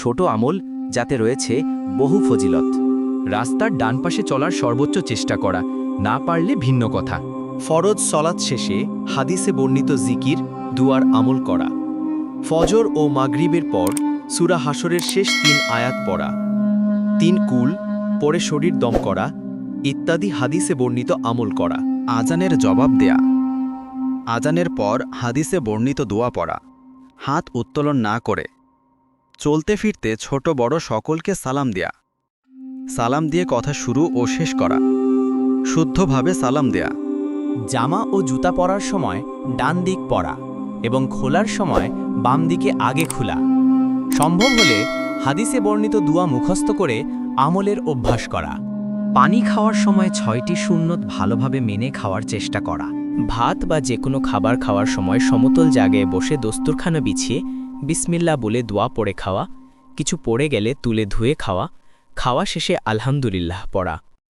ছোট আমল যাতে রয়েছে বহু ফজিলত। রাস্তার ডান পাশে চলার সর্বোচ্চ চেষ্টা করা, না পারলে ভিন্ন কথা। ফরজ সলাৎ শেষে হাদিসে বর্ণিত জিকির, দুয়ার আমল করা। ফজর ও মাগরিবের পর সুরা হাসরের শেষ তিন আয়াত পড়া। তিন কুল, পরে শরীর দম করা, ইত্যাদি হাদিসে বর্ণিত আমল করা। আজানের জবাব দেয়া। আজানের পর হাদিসে বর্ণিত দোয়া পড়া। হাত উত্তোলন না করে চলতে ফিরতে ছোট বড় সকলকে সালাম দেয়া। সালাম দিয়ে কথা শুরু ও শেষ করা। শুদ্ধভাবে সালাম দেয়া। জামা ও জুতা পরার সময় ডান দিক পরা এবং খোলার সময় বাম দিকে আগে খোলা। সম্ভব হলে হাদিসে বর্ণিত দুয়া মুখস্থ করে আমলের অভ্যাস করা। পানি খাওয়ার সময় ছয়টি শূন্যত ভালোভাবে মেনে খাওয়ার চেষ্টা করা। ভাত বা যে কোনো খাবার খাওয়ার সময় সমতল জায়গায় বসে দস্তুরখানা বিছিয়ে বিসমিল্লা বলে দোয়া পড়ে খাওয়া, কিছু পড়ে গেলে তুলে ধুয়ে খাওয়া খাওয়া শেষে আলহামদুলিল্লাহ পড়া।